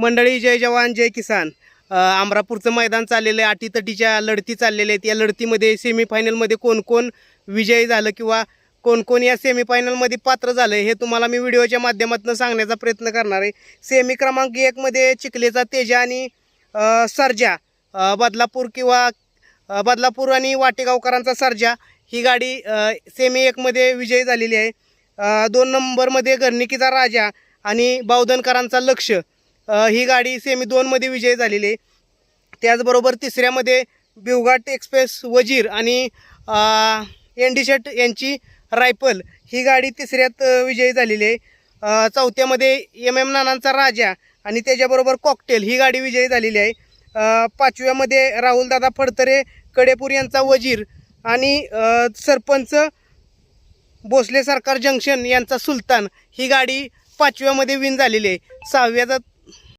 मंडळी जय जवान जय किसान. आमरापूरचं अमरापूरचं मैदान चाललेलं आहे. अटीतटीच्या लढती चाललेल्या आहेत. या लढतीमध्ये सेमीफायनलमध्ये कोण कोण विजयी झालं किंवा कोण कोण या सेमीफायनलमध्ये पात्र झालं हे तुम्हाला मी व्हिडिओच्या माध्यमातून सांगण्याचा प्रयत्न करणार आहे. सेमी क्रमांक एकमध्ये चिखलेचा तेजा आणि सर्जा. बदलापूर किंवा बदलापूर आणि वाटेगावकरांचा सर्जा. ही गाडी सेमी एकमध्ये विजयी झालेली आहे. दोन नंबरमध्ये घरणिकीचा राजा आणि बावधनकरांचा लक्ष. ही गाडी सेमी दोनमध्ये विजयी झालेली आहे. त्याचबरोबर तिसऱ्यामध्ये बिवघाट एक्सप्रेस वजीर आणि एन शेट यांची रायफल ही गाडी तिसऱ्यात विजयी झालेली आहे. चौथ्यामध्ये एम एम नानांचा राजा आणि त्याच्याबरोबर कॉकटेल ही गाडी विजयी झालेली आहे. पाचव्यामध्ये राहुलदादा फडतरे कडेपूर यांचा वजीर आणि सरपंच भोसले सरकार जंक्शन यांचा सुलतान ही गाडी पाचव्यामध्ये विन झालेली आहे. सहाव्याचा